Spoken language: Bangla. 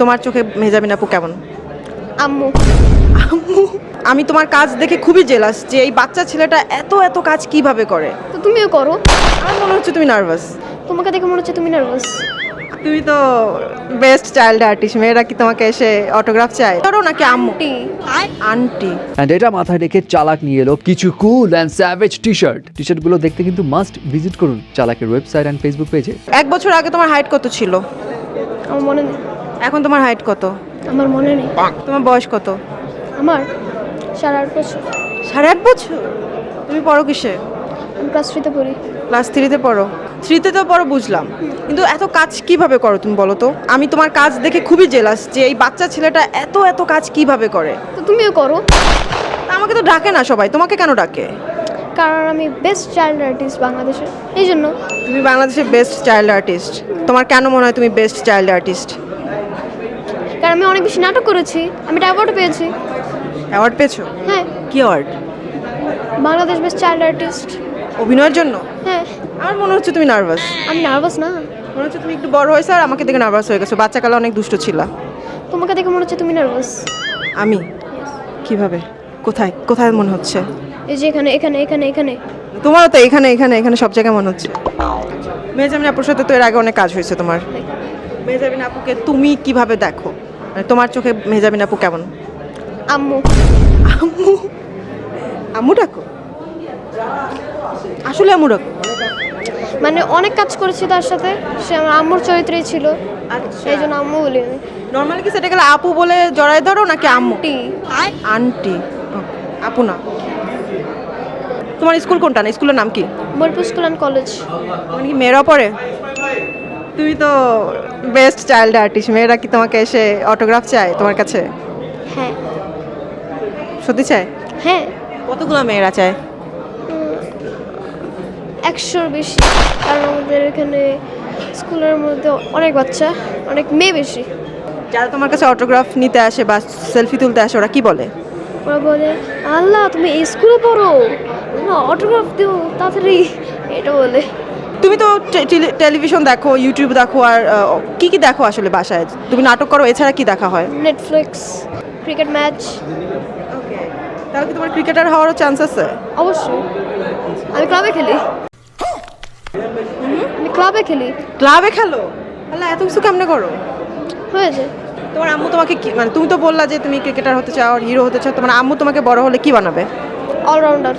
তোমার চোখে মেজাবিন আপু কেমন? আম্মু। আম্মু? আমি তোমার কাজ দেখে খুবই জেলাস যে এই বাচ্চা ছেলেটা এত এত কাজ কীভাবে করে। তো তুমিও করো। আমার মনে হচ্ছে তুমি নার্ভাস তোমাকে দেখে মনে হচ্ছে তুমি নার্ভাস তুমি তো বেস্ট চাইল্ড আর্টিস্ট মেয়েরা কি তোমাকে এসে অটোগ্রাফ চায়? ধরো নাকি আম্মু? আন্টি অ্যান্ড এটা মাথায় রেখে চালাক নিয়ে এলো কিছু cool and savage T shirt T শার্টগুলো দেখতে কিন্তু মাস্ট ভিজিট করুন চালাকের ওয়েবসাইট অ্যান্ড ফেসবুক পেজে এক বছর আগে তোমার হাইট কত ছিল? আমার মনে নেই। এখন তোমার হাইট কত? আমার মনে নেই। তোমার বয়স কত? আমার সাড়ে আট বছর। সাড়ে আট বছর? তুমি পড়ো কিসে? আমি ক্লাস থ্রিতে পড়ি। ক্লাস থ্রিতে পড়ো। থ্রিতে তো পড়ো বুঝলাম। কিন্তু এত কাজ কীভাবে করো তুমি বলো তো? আমি তোমার কাজ দেখে খুবই জেলাস যে এই বাচ্চা ছেলেটা এত এত কাজ কীভাবে করে? তো তুমিও করো। আমাকে তো ডাকে না সবাই। তোমাকে কেন ডাকে? কারণ আমি বেস্ট চাইল্ড আর্টিস্ট বাংলাদেশে এই জন্য। তুমি বাংলাদেশের বেস্ট চাইল্ড আর্টিস্ট তোমার কেন মনে হয় তুমি বেস্ট চাইল্ড আর্টিস্ট আমি অনেক বেশি নাটক করেছি আমি একটা অ্যাওয়ার্ড পেয়েছি। অ্যাওয়ার্ড পেয়েছ? হ্যাঁ। কি award Bangladesh best child artist অভিনয়ের জন্য? হ্যাঁ। আমার মনে হচ্ছে তুমি নার্ভাস আমি নার্ভাস না। মনে হচ্ছে তুমি একটু বড় হয়েছো আর আমাকে দেখে নার্ভাস হয়ে গেছো। বাচ্চাকালে অনেক দুষ্ট ছিলা। তোমাকে দেখে মনে হচ্ছে তুমি নার্ভাস আমি? কীভাবে? কোথায়? কোথায় মনে হচ্ছে? এই যে এখানে এখানে এখানে এখানে। তোমারও তো এখানে এখানে এখানে সব জায়গায় মনে হচ্ছে। মেজামিন আপুর সাথে তো এর আগে অনেক কাজ হয়েছে তোমার। মেজামিন আপুকে তুমি কীভাবে দেখো? তোমার চোখে মেজামিন আপু কেমন? আম্মু। আম্মু? আম্মু ডাকো। আসলে আম্মু ডাকো। মানে অনেক কাজ করেছি তার সাথে। সে আমার আম্মুর চরিত্রেই ছিল। এই জন্য আম্মু বলি আমি নর্মালি কি সেটা গেলে আপু বলে জড়াই ধরো নাকি আম্মু? টি আন্টি আপু না। তোমার স্কুল কোনটা? না স্কুলের নাম কি? Bolpur school and college. মানে কি মেয়েরা পড়ে? তুমি তো বেস্ট চাইল্ড আর্টিস্ট মেয়েরা কি তোমাকে এসে অটোগ্রাফ চায় তোমার কাছে? হ্যাঁ। সত্যি চায়? হ্যাঁ। কতগুলো মেয়েরা চায়? একশোর বেশি। কারণ আমাদের এখানে স্কুলের মধ্যে অনেক বাচ্চা অনেক মেয়ে বেশি। যারা তোমার কাছে অটোগ্রাফ নিতে আসে বা সেলফি তুলতে আসে ওরা কি বলে? ওরা বলে আল্লাহ তুমি এই স্কুলে পড়ো। অটোগ্রাফ দিও তাড়াতাড়ি। এটা বলে। তুমি তো টেলিভিশন দেখো ইউটিউব দেখো আর কি কি দেখো আসলে বাসায়? তুমি নাটক করো এছাড়া কি দেখা হয়? নেটফ্লিক্স ক্রিকেট ম্যাচ তাহলে কি তোমার ক্রিকেটার হওয়ারও চান্স আছে? অবশ্যই। আমি ক্লাবে খেলি। আমি ক্লাবে খেলি। ক্লাবে খেলো? তাহলে এত কিছু কেমনে করো? হয়েছে। তোমার আম্মু তোমাকে কি মানে তুমি তো বললা যে তুমি ক্রিকেটার হতে চাও আর হিরো হতে চাও তোমার আম্মু তোমাকে বড় হলে কি বানাবে? অলরাউন্ডার